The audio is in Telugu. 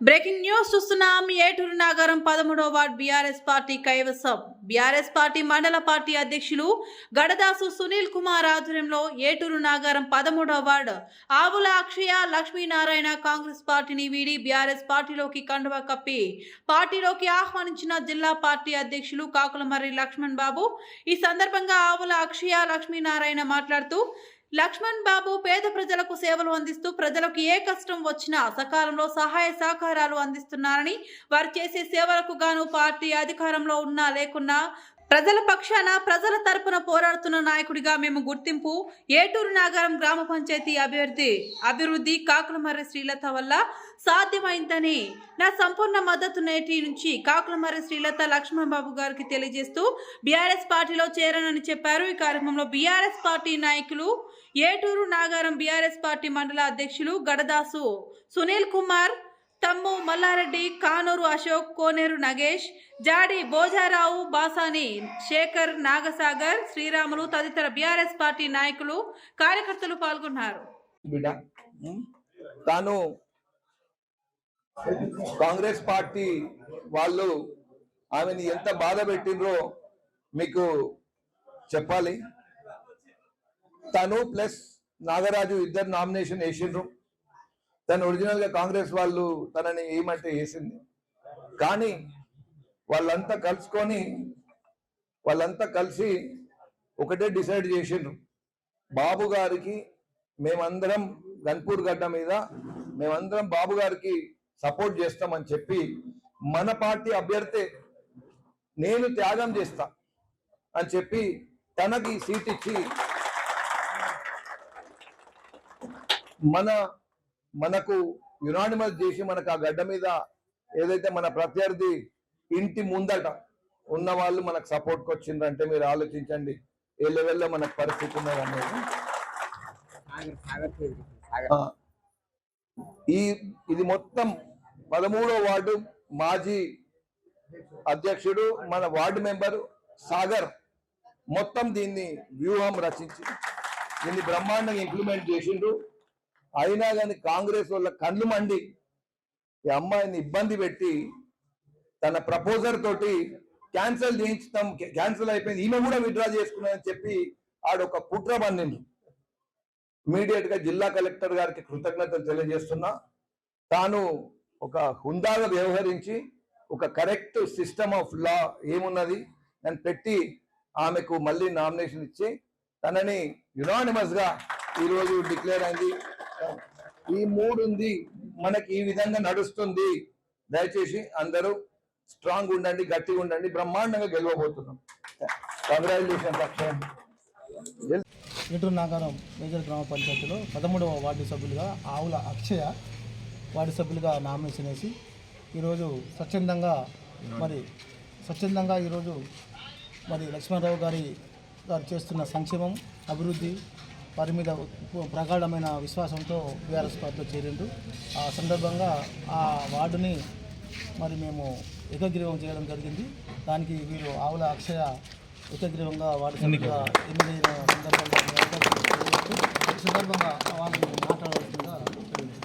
బ్రేకింగ్ న్యూస్ చూస్తున్నాం. ఏటూరు నాగరం పదమూడవ వార్డ్ బీఆర్ఎస్ పార్టీ కైవసం. బీఆర్ఎస్ పార్టీ మండల పార్టీ అధ్యక్షులు గడదాసు సునీల్ కుమార్ ఆధ్వర్యంలో ఏటూరు నాగారం పదమూడవ వార్డు ఆవుల అక్షయ లక్ష్మీనారాయణ కాంగ్రెస్ పార్టీని వీడి బీఆర్ఎస్ పార్టీలోకి కండువా కప్పి పార్టీలోకి ఆహ్వానించిన జిల్లా పార్టీ అధ్యక్షులు కాకులమర్రి లక్ష్మణ్ బాబు ఈ సందర్భంగా ఆవుల అక్షయ లక్ష్మీనారాయణ మాట్లాడుతూ లక్ష్మణ్ బాబు పేద ప్రజలకు సేవలు అందిస్తూ ప్రజలకు ఏ కష్టం వచ్చినా సకాలంలో సహాయ సహకారాలు అందిస్తున్నారని వారు చేసే సేవలకు గాను పార్టీ అధికారంలో ఉన్నా లేకున్నా ప్రజల పక్షాన ప్రజల తరపున పోరాడుతున్న నాయకుడిగా మేము గుర్తింపు ఏటూరు నాగారం గ్రామ పంచాయతీ అభివృద్ధి అభివృద్ధి కాకులమర్రి శ్రీలత వల్ల సాధ్యమైందని నా సంపూర్ణ మద్దతు నేటి నుంచి కాకులమర్రి శ్రీలత లక్ష్మణబాబు గారికి తెలియజేస్తూ బీఆర్ఎస్ పార్టీలో చేరనని చెప్పారు. ఈ కార్యక్రమంలో బీఆర్ఎస్ పార్టీ నాయకులు ఏటూరు నాగారం బీఆర్ఎస్ పార్టీ మండల అధ్యక్షులు గడదాసు సునీల్ కుమార్ తమ్ము మల్లారెడ్డి కానూరు అశోక్ కోనేరు నగేష్ జాడి భోజారావు బాసాని శేఖర్ నాగసాగర్ శ్రీరాములు తదితర బీఆర్ఎస్ పార్టీ నాయకులు కార్యకర్తలు పాల్గొన్నారు. తాను కాంగ్రెస్ పార్టీ వాళ్ళు ఆమెని ఎంత బాధ పెట్టిండ్రో మీకు చెప్పాలి. తను ప్లస్ నాగరాజు ఇద్దరు నామినేషన్ వేసిండ్రు. తను ఒరిజినల్గా కాంగ్రెస్ వాళ్ళు తనని ఏమంటే వేసింది. కానీ వాళ్ళంతా కలుసుకొని వాళ్ళంతా కలిసి ఒకటే డిసైడ్ చేసిండ్రు. బాబు గారికి మేమందరం గన్పూర్ గడ్డ మీద మేమందరం బాబు గారికి సపోర్ట్ చేస్తామని చెప్పి మన పార్టీ అభ్యర్థి నేను త్యాగం చేస్తా అని చెప్పి తనకి సీట్ ఇచ్చి మన మనకు యునానిమస్ చేసి మనకు ఆ గడ్డ మీద ఏదైతే మన ప్రత్యర్థి ఇంటి ముందట ఉన్న వాళ్ళు మనకు సపోర్ట్కి వచ్చిందంటే మీరు ఆలోచించండి. ఏ లెవెల్లో మనకు పరిస్థితి ఉన్నది అనేది. ఆ, ఈ ఇది మొత్తం పదమూడో వార్డు మాజీ అధ్యక్షుడు మన వార్డు మెంబర్ సాగర్ మొత్తం దీన్ని వ్యూహం రచించి దీన్ని బ్రహ్మాండంగా ఇంప్లిమెంట్ చేసిండు. అయినా కానీ కాంగ్రెస్ వాళ్ళ కళ్ళు మండి ఈ అమ్మాయిని ఇబ్బంది పెట్టి తన ప్రపోజర్ తోటి క్యాన్సిల్ చేయించుతాం క్యాన్సిల్ అయిపోయింది. ఈమె కూడా విత్డ్రా చేసుకున్నానని చెప్పి ఆడొక కుట్ర పన్నిండు ఇమీడియట్గా జిల్లా కలెక్టర్ గారికి కృతజ్ఞతలు తెలియజేస్తున్నా. తాను ఒక హుందాగా వ్యవహరించి ఒక కరెక్ట్ సిస్టమ్ ఆఫ్ లా ఏమున్నది అని పెట్టి ఆమెకు మళ్ళీ నామినేషన్ ఇచ్చి తనని యునానిమస్గా ఈరోజు డిక్లేర్ అయింది. ఈ మూడు ఉంది మనకి ఈ విధంగా నడుస్తుంది. దయచేసి అందరూ స్ట్రాంగ్ ఉండండి గట్టిగా ఉండండి బ్రహ్మాండంగా గెలవబోతున్నాం. కంగ్రాచులేషన్ అక్షయ్. ఏటూరు నాగారం మేజర్ గ్రామ పంచాయతీలో పదమూడవ వార్డు సభ్యులుగా ఆవుల అక్షయ వార్డు సభ్యులుగా నామినేషన్ వేసి ఈరోజు స్వచ్ఛందంగా మరి స్వచ్ఛందంగా ఈరోజు మరి లక్ష్మణరావు గారి గారు చేస్తున్న సంక్షేమం అభివృద్ధి వారి మీద ప్రగాఢమైన విశ్వాసంతో బీఆర్ఎస్ పార్టీలో చేరిండు ఆ సందర్భంగా ఆ వార్డుని మరి మేము ఏకగ్రీవం చేయడం జరిగింది. దానికి వీరు ఆవుల అక్షయ ఏకగ్రీవంగా వార్డు ఎన్నికైన సందర్భంగా సందర్భంగా వాళ్ళని మాట్లాడవలసింది